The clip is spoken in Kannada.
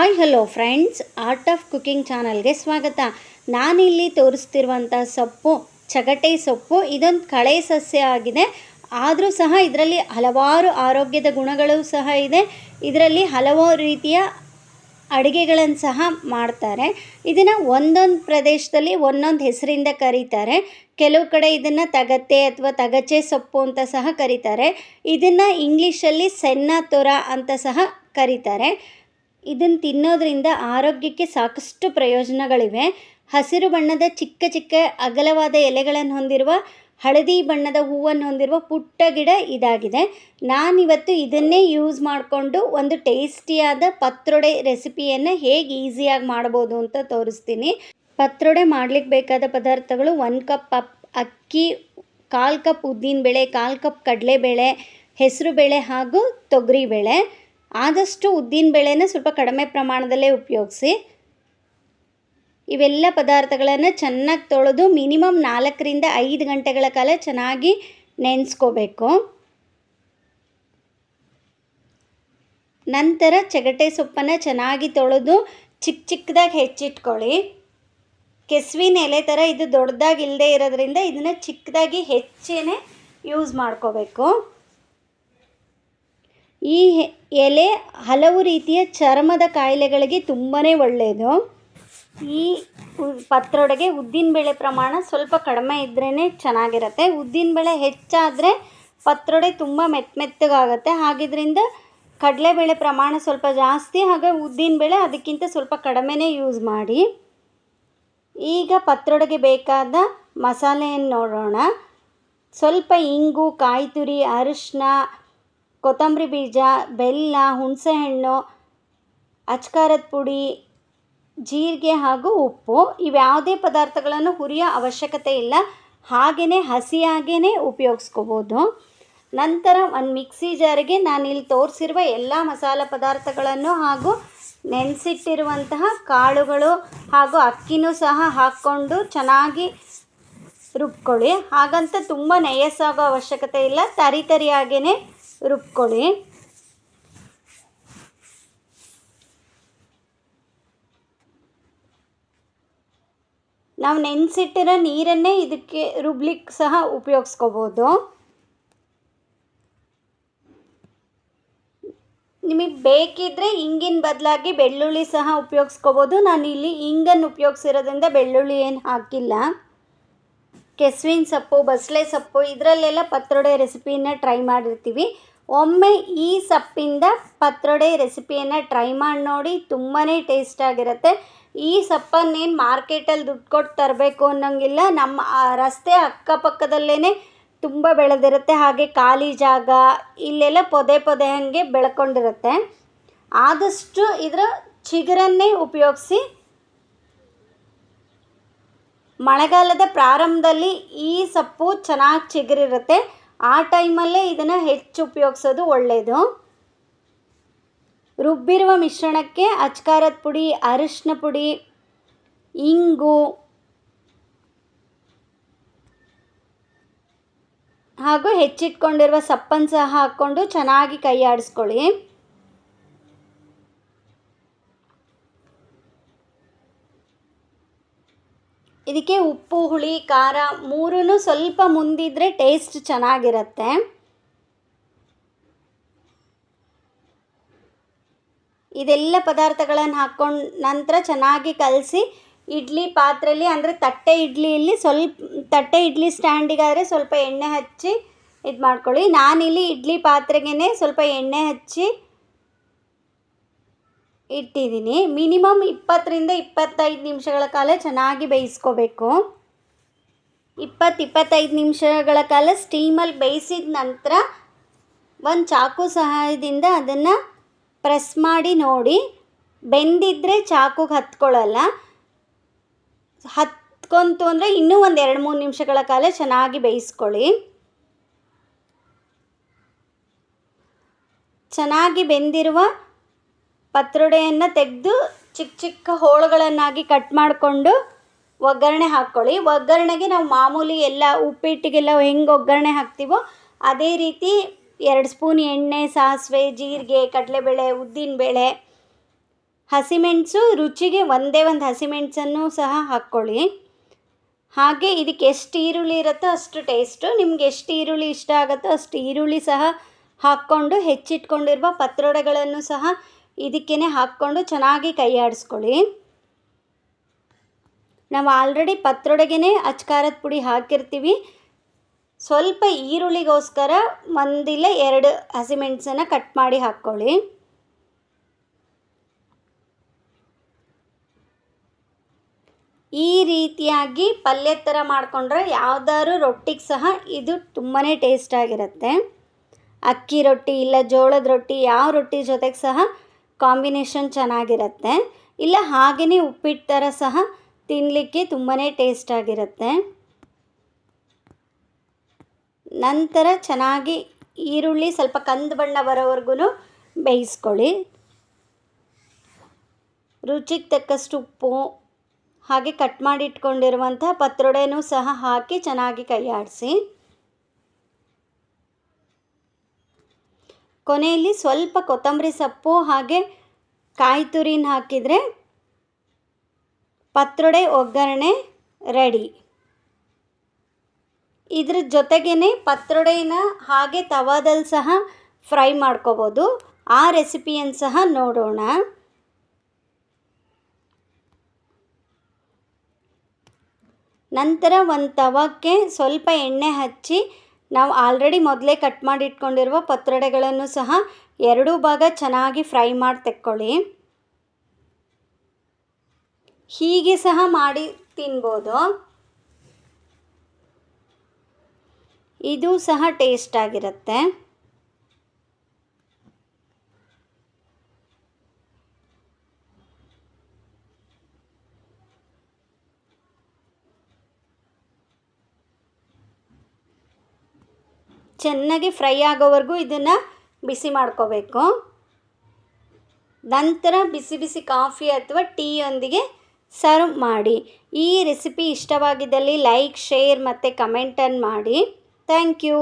Hi hello friends art of cooking ಚಾನಲ್ಗೆ ಸ್ವಾಗತ. ನಾನಿಲ್ಲಿ ತೋರಿಸ್ತಿರುವಂಥ ಸೊಪ್ಪು, ಚಗಟೆ ಸೊಪ್ಪು, ಇದೊಂದು ಕಳೆ ಸಸ್ಯ ಆಗಿದೆ. ಆದರೂ ಸಹ ಇದರಲ್ಲಿ ಹಲವಾರು ಆರೋಗ್ಯದ ಗುಣಗಳು ಸಹ ಇದೆ. ಇದರಲ್ಲಿ ಹಲವು ರೀತಿಯ ಅಡುಗೆಗಳನ್ನು ಸಹ ಮಾಡ್ತಾರೆ. ಇದನ್ನು ಒಂದೊಂದು ಪ್ರದೇಶದಲ್ಲಿ ಒಂದೊಂದು ಹೆಸರಿಂದ ಕರೀತಾರೆ. ಕೆಲವು ಕಡೆ ಇದನ್ನು ತಗತ್ತೆ ಅಥವಾ ತಗಚೆ ಸೊಪ್ಪು ಅಂತ ಸಹ ಕರೀತಾರೆ. ಇದನ್ನು ಇಂಗ್ಲೀಷಲ್ಲಿ ಸೆನ್ನ, ತೊರ ಅಂತ ಸಹ ಕರೀತಾರೆ. ಇದನ್ನು ತಿನ್ನೋದ್ರಿಂದ ಆರೋಗ್ಯಕ್ಕೆ ಸಾಕಷ್ಟು ಪ್ರಯೋಜನಗಳಿವೆ. ಹಸಿರು ಬಣ್ಣದ ಚಿಕ್ಕ ಚಿಕ್ಕ ಅಗಲವಾದ ಎಲೆಗಳನ್ನು ಹೊಂದಿರುವ, ಹಳದಿ ಬಣ್ಣದ ಹೂವನ್ನು ಹೊಂದಿರುವ ಪುಟ್ಟ ಗಿಡ ಇದಾಗಿದೆ. ನಾನಿವತ್ತು ಇದನ್ನೇ ಯೂಸ್ ಮಾಡಿಕೊಂಡು ಒಂದು ಟೇಸ್ಟಿಯಾದ ಪತ್ರೊಡೆ ರೆಸಿಪಿಯನ್ನು ಹೇಗೆ ಈಸಿಯಾಗಿ ಮಾಡ್ಬೋದು ಅಂತ ತೋರಿಸ್ತೀನಿ. ಪತ್ರೊಡೆ ಮಾಡ್ಲಿಕ್ಕೆ ಬೇಕಾದ ಪದಾರ್ಥಗಳು ಒಂದು ಕಪ್ ಅಪ್ ಅಕ್ಕಿ, ಕಾಲು ಕಪ್ ಉದ್ದಿನಬೇಳೆ ಕಾಲು ಕಪ್ ಕಡಲೆಬೇಳೆ ಹೆಸರುಬೇಳೆ ಹಾಗೂ ತೊಗರಿಬೇಳೆ ಆದಷ್ಟು ಉದ್ದಿನ ಬೇಳೆನ ಸ್ವಲ್ಪ ಕಡಿಮೆ ಪ್ರಮಾಣದಲ್ಲೇ ಉಪಯೋಗಿಸಿ. ಇವೆಲ್ಲ ಪದಾರ್ಥಗಳನ್ನು ಚೆನ್ನಾಗಿ ತೊಳೆದು ಮಿನಿಮಮ್ ನಾಲ್ಕರಿಂದ ಐದು ಗಂಟೆಗಳ ಕಾಲ ಚೆನ್ನಾಗಿ ನೆನೆಸ್ಕೋಬೇಕು. ನಂತರ ಚಗಟೆ ಸೊಪ್ಪನ್ನು ಚೆನ್ನಾಗಿ ತೊಳೆದು ಚಿಕ್ಕ ಚಿಕ್ಕದಾಗಿ ಹೆಚ್ಚಿಟ್ಕೊಳ್ಳಿ. ಕೆಸುವಿನ ಎಲೆ ಥರ ಇದು ದೊಡ್ಡದಾಗಿ ಇಲ್ಲದೆ ಇರೋದ್ರಿಂದ ಇದನ್ನು ಚಿಕ್ಕದಾಗಿ ಹೆಚ್ಚೇ ಯೂಸ್ ಮಾಡ್ಕೋಬೇಕು. ಈ ಎಲೆ ಹಲವು ರೀತಿಯ ಚರ್ಮದ ಕಾಯಿಲೆಗಳಿಗೆ ತುಂಬಾ ಒಳ್ಳೆಯದು ಈ ಪತ್ರೊಡೆಗೆ ಉದ್ದಿನಬೇಳೆ ಪ್ರಮಾಣ ಸ್ವಲ್ಪ ಕಡಿಮೆ ಇದ್ರೇ ಚೆನ್ನಾಗಿರುತ್ತೆ. ಉದ್ದಿನಬೇಳೆ ಹೆಚ್ಚಾದರೆ ಪತ್ರೊಡೆ ತುಂಬ ಮೆತ್ತ ಮೆತ್ತಗಾಗುತ್ತೆ. ಹಾಗಿದ್ರಿಂದ ಕಡಲೆಬೇಳೆ ಪ್ರಮಾಣ ಸ್ವಲ್ಪ ಜಾಸ್ತಿ, ಹಾಗೆ ಉದ್ದಿನಬೇಳೆ ಅದಕ್ಕಿಂತ ಸ್ವಲ್ಪ ಕಡಿಮೆನೇ ಯೂಸ್ ಮಾಡಿ. ಈಗ ಪತ್ರೊಡೆಗೆ ಬೇಕಾದ ಮಸಾಲೆಯನ್ನು ನೋಡೋಣ. ಸ್ವಲ್ಪ ಇಂಗು ಕಾಯಿ ತುರಿ ಅರಿಶಿನ ಕೊತ್ತಂಬರಿ ಬೀಜ, ಬೆಲ್ಲ, ಹುಣಸೆಹಣ್ಣು, ಅಚ್ಕಾರದ ಪುಡಿ, ಜೀರಿಗೆ ಹಾಗೂ ಉಪ್ಪು. ಇವ್ಯಾವುದೇ ಪದಾರ್ಥಗಳನ್ನು ಹುರಿಯೋ ಅವಶ್ಯಕತೆ ಇಲ್ಲ. ಹಾಗೆಯೇ ಹಸಿಯಾಗೇ ಉಪಯೋಗಿಸ್ಕೋಬೋದು. ನಂತರ ಒಂದು ಮಿಕ್ಸಿ ಜಾರಿಗೆ ನಾನಿಲ್ಲಿ ತೋರಿಸಿರುವ ಎಲ್ಲ ಮಸಾಲ ಪದಾರ್ಥಗಳನ್ನು ಹಾಗೂ ನೆನೆಸಿಟ್ಟಿರುವಂತಹ ಕಾಳುಗಳು ಹಾಗೂ ಅಕ್ಕಿನೂ ಸಹ ಹಾಕ್ಕೊಂಡು ಚೆನ್ನಾಗಿ ರುಬ್ಕೊಳ್ಳಿ. ಹಾಗಂತ ತುಂಬ ನಯಸ್ಸಾಗೋ ಅವಶ್ಯಕತೆ ಇಲ್ಲ. ತರಿ ತರಿಯಾಗೇ ರುಬ್ಕೊಳ್ಳಿ. ನಾವು ನೆನೆಸಿಟ್ಟಿರೋ ನೀರನ್ನೇ ಇದಕ್ಕೆ ರುಬ್ಲಿಕ್ಕೆ ಸಹ ಉಪಯೋಗಿಸ್ಕೋಬೋದು. ನಿಮಗೆ ಬೇಕಿದ್ದರೆ ಇಂಗಿನ ಬದಲಾಗಿ ಬೆಳ್ಳುಳ್ಳಿ ಸಹ ಉಪಯೋಗಿಸ್ಕೋಬೋದು. ಇಲ್ಲಿ ಇಂಗನ್ನು ಉಪಯೋಗಿಸಿರೋದ್ರಿಂದ ಬೆಳ್ಳುಳ್ಳಿ ಏನು ಹಾಕಿಲ್ಲ. ಕೆಸುವಿನ ಸೊಪ್ಪು ಬಸಳೆ ಸೊಪ್ಪು ಇದರಲ್ಲೆಲ್ಲ ಪತ್ರೊಡೆ ರೆಸಿಪಿನ ಟ್ರೈ ಮಾಡಿರ್ತೀವಿ. ಒಮ್ಮೆ ಈ ಸೊಪ್ಪಿಂದ ಪತ್ರೊಡೆ ರೆಸಿಪಿಯನ್ನು ಟ್ರೈ ಮಾಡಿ ನೋಡಿ ತುಂಬಾ ಟೇಸ್ಟಾಗಿರುತ್ತೆ ಈ ಸೊಪ್ಪನ್ನೇನು ಮಾರ್ಕೆಟಲ್ಲಿ ದುಡ್ಡು ಕೊಟ್ಟು ತರಬೇಕು ಅನ್ನೋಂಗಿಲ್ಲ. ನಮ್ಮ ರಸ್ತೆ ಅಕ್ಕಪಕ್ಕದಲ್ಲೇ ತುಂಬ ಬೆಳೆದಿರುತ್ತೆ. ಹಾಗೆ ಖಾಲಿ ಜಾಗ, ಇಲ್ಲೆಲ್ಲ ಪೊದೆ ಪೊದೆ ಹಾಗೆ ಬೆಳ್ಕೊಂಡಿರುತ್ತೆ. ಆದಷ್ಟು ಇದರ ಚಿಗುರನ್ನೇ ಉಪಯೋಗಿಸಿ, ಮಳೆಗಾಲದ ಪ್ರಾರಂಭದಲ್ಲಿ ಈ ಸೊಪ್ಪು ಚೆನ್ನಾಗಿ ಚಿಗುರಿರುತ್ತೆ. ಆ ಟೈಮಲ್ಲೇ ಇದನ್ನು ಹೆಚ್ಚು ಉಪಯೋಗಿಸೋದು ಒಳ್ಳೆಯದು ರುಬ್ಬಿರುವ ಮಿಶ್ರಣಕ್ಕೆ ಅಚ್ಕಾರದ ಪುಡಿ ಅರಿಶಿನ ಪುಡಿ, ಇಂಗು ಹಾಗೂ ಹೆಚ್ಚಿಟ್ಕೊಂಡಿರುವ ಸಪ್ಪನ್ನು ಸಹ ಹಾಕ್ಕೊಂಡು ಚೆನ್ನಾಗಿ ಕೈ ಆಡಿಸ್ಕೊಳ್ಳಿ ಇದಕ್ಕೆ ಉಪ್ಪು, ಹುಳಿ, ಖಾರ ಮೂರೂ ಸ್ವಲ್ಪ ಮುಂದಿದ್ರೆ ಟೇಸ್ಟ್ ಚೆನ್ನಾಗಿರುತ್ತೆ. ಇದೆಲ್ಲ ಪದಾರ್ಥಗಳನ್ನು ಹಾಕ್ಕೊಂಡು ನಂತರ ಚೆನ್ನಾಗಿ ಕಲಸಿ ಇಡ್ಲಿ ಪಾತ್ರೆಯಲ್ಲಿ ಅಂದರೆ ತಟ್ಟೆ ಇಡ್ಲಿಯಲ್ಲಿ ಸ್ವಲ್ಪ, ತಟ್ಟೆ ಇಡ್ಲಿ ಸ್ಟ್ಯಾಂಡಿಗಾದರೆ ಸ್ವಲ್ಪ ಎಣ್ಣೆ ಹಚ್ಚಿ ಇದು ಮಾಡ್ಕೊಳ್ಳಿ ನಾನಿಲ್ಲಿ ಇಡ್ಲಿ ಪಾತ್ರೆಗೇ ಸ್ವಲ್ಪ ಎಣ್ಣೆ ಹಚ್ಚಿ ಇಟ್ಟಿದ್ದೀನಿ. ಮಿನಿಮಮ್ ಇಪ್ಪತ್ತರಿಂದ ಇಪ್ಪತ್ತೈದು ನಿಮಿಷಗಳ ಕಾಲ ಚೆನ್ನಾಗಿ ಬೇಯಿಸ್ಕೋಬೇಕು. ಇಪ್ಪತ್ತು ಇಪ್ಪತ್ತೈದು ನಿಮಿಷಗಳ ಕಾಲ ಸ್ಟೀಮಲ್ಲಿ ಬೇಯಿಸಿದ ನಂತರ ಒಂದು ಚಾಕು ಸಹಾಯದಿಂದ ಅದನ್ನು ಪ್ರೆಸ್ ಮಾಡಿ ನೋಡಿ. ಬೆಂದಿದ್ದರೆ ಚಾಕುಗೆ ಹತ್ಕೊಳ್ಳಲ್ಲ. ಹತ್ಕೊಂತು ಅಂದರೆ ಇನ್ನೂ ಒಂದು ಎರಡು ಮೂರು ನಿಮಿಷಗಳ ಕಾಲ ಚೆನ್ನಾಗಿ ಬೇಯಿಸ್ಕೊಳ್ಳಿ. ಚೆನ್ನಾಗಿ ಬೆಂದಿರುವ ಪತ್ರೊಡೆಯನ್ನು ತೆಗೆದು ಚಿಕ್ಕ ಚಿಕ್ಕ ಹೋಳುಗಳನ್ನಾಗಿ ಕಟ್ ಮಾಡಿಕೊಂಡು ಒಗ್ಗರಣೆ ಹಾಕ್ಕೊಳ್ಳಿ ಒಗ್ಗರಣೆಗೆ ನಾವು ಮಾಮೂಲಿ ಎಲ್ಲ ಉಪ್ಪಿಟ್ಟಿಗೆಲ್ಲ ಹೆಂಗೆ ಒಗ್ಗರಣೆ ಹಾಕ್ತೀವೋ ಅದೇ ರೀತಿ ಎರಡು ಸ್ಪೂನ್ ಎಣ್ಣೆ, ಸಾಸಿವೆ, ಜೀರಿಗೆ, ಕಡಲೆಬೇಳೆ ಉದ್ದಿನಬೇಳೆ ಹಸಿಮೆಣಸು ರುಚಿಗೆ ಒಂದೇ ಒಂದು ಹಸಿಮೆಣಸನ್ನು ಸಹ ಹಾಕ್ಕೊಳ್ಳಿ ಹಾಗೆ ಇದಕ್ಕೆ ಎಷ್ಟು ಈರುಳ್ಳಿ ಇರುತ್ತೋ ಅಷ್ಟು ಟೇಸ್ಟು ನಿಮ್ಗೆ ಎಷ್ಟು ಈರುಳ್ಳಿ ಇಷ್ಟ ಆಗುತ್ತೋ ಅಷ್ಟು ಈರುಳ್ಳಿ ಸಹ ಹಾಕ್ಕೊಂಡು ಹೆಚ್ಚಿಟ್ಕೊಂಡಿರುವ ಪತ್ರೊಡೆಗಳನ್ನು ಸಹ ಇದಕ್ಕೇ ಹಾಕ್ಕೊಂಡು ಚೆನ್ನಾಗಿ ಕೈ ಆಡಿಸ್ಕೊಳ್ಳಿ. ನಾವು ಆಲ್ರೆಡಿ ಪತ್ರೊಡೆಗೆ ಅಚ್ಕಾರದ ಪುಡಿ ಹಾಕಿರ್ತೀವಿ. ಸ್ವಲ್ಪ ಈರುಳ್ಳಿಗೋಸ್ಕರ ಒಂದಿಲ್ಲ ಎರಡು ಹಸಿಮೆಣಸನ್ನು ಕಟ್ ಮಾಡಿ ಹಾಕ್ಕೊಳ್ಳಿ. ಈ ರೀತಿಯಾಗಿ ಪಲ್ಯ ಥರ ಮಾಡಿಕೊಂಡ್ರೆ ಯಾವ್ದಾದ್ರು ರೊಟ್ಟಿಗೆ ಸಹ ಇದು ತುಂಬಾ ಟೇಸ್ಟಾಗಿರುತ್ತೆ ಅಕ್ಕಿ ರೊಟ್ಟಿ ಇಲ್ಲ ಜೋಳದ ರೊಟ್ಟಿ ಯಾವ ರೊಟ್ಟಿ ಜೊತೆಗೆ ಸಹ ಕಾಂಬಿನೇಷನ್ ಚೆನ್ನಾಗಿರುತ್ತೆ. ಇಲ್ಲ ಹಾಗೆಯೇ ಉಪ್ಪಿಟ್ಟು ಥರ ಸಹ ತಿನ್ನಲಿಕ್ಕೆ ತುಂಬಾ ಟೇಸ್ಟಾಗಿರುತ್ತೆ ನಂತರ ಚೆನ್ನಾಗಿ ಈರುಳ್ಳಿ ಸ್ವಲ್ಪ ಕಂದು ಬಣ್ಣ ಬರೋವರೆಗೂ ಬೇಯಿಸ್ಕೊಳ್ಳಿ. ರುಚಿಗೆ ತಕ್ಕಷ್ಟು ಉಪ್ಪು ಹಾಗೆ ಕಟ್ ಮಾಡಿಟ್ಕೊಂಡಿರುವಂಥ ಪತ್ರೊಡೆನೂ ಸಹ ಹಾಕಿ ಚೆನ್ನಾಗಿ ಕೈ ಕೊನೆಯಲ್ಲಿ ಸ್ವಲ್ಪ ಕೊತ್ತಂಬರಿ ಸೊಪ್ಪು ಹಾಗೆ ಕಾಯಿ ತುರಿನ ಹಾಕಿದರೆ ಪತ್ರೊಡೆ ಒಗ್ಗರಣೆ ರೆಡಿ. ಇದ್ರ ಜೊತೆಗೇ ಪತ್ರೊಡೆನ ಹಾಗೆ ತವಾದಲ್ಲಿ ಸಹ ಫ್ರೈ ಮಾಡ್ಕೋಬೋದು. ಆ ರೆಸಿಪಿಯನ್ನು ಸಹ ನೋಡೋಣ. ನಂತರ ಒಂದು ತವಕ್ಕೆ ಸ್ವಲ್ಪ ಎಣ್ಣೆ ಹಚ್ಚಿ ನಾವು ಆಲ್ರೆಡಿ ಮೊದಲೇ ಕಟ್ ಮಾಡಿ ಇಟ್ಕೊಂಡಿರುವ ಪತ್ರೊಡೆಗಳನ್ನು ಸಹ ಎರಡೂ ಭಾಗ ಚೆನ್ನಾಗಿ ಫ್ರೈ ಮಾಡಿ ತೆಕ್ಕೊಳ್ಳಿ. ಹೀಗೆ ಸಹ ಮಾಡಿ ತಿನ್ಬೋದು. ಇದು ಸಹ ಟೇಸ್ಟ್ ಆಗಿರುತ್ತೆ. ಚೆನ್ನಾಗಿ ಫ್ರೈ ಆಗೋವರೆಗೂ ಇದನ್ನು ಬಿಸಿ ಮಾಡ್ಕೋಬೇಕು. ನಂತರ ಬಿಸಿ ಬಿಸಿ ಕಾಫಿ ಅಥವಾ ಟೀಯೊಂದಿಗೆ ಸರ್ವ್ ಮಾಡಿ. ಈ ರೆಸಿಪಿ ಇಷ್ಟವಾಗಿದ್ದಲ್ಲಿ ಲೈಕ್, ಶೇರ್ ಮತ್ತು ಕಮೆಂಟನ್ನು ಮಾಡಿ. Thank you.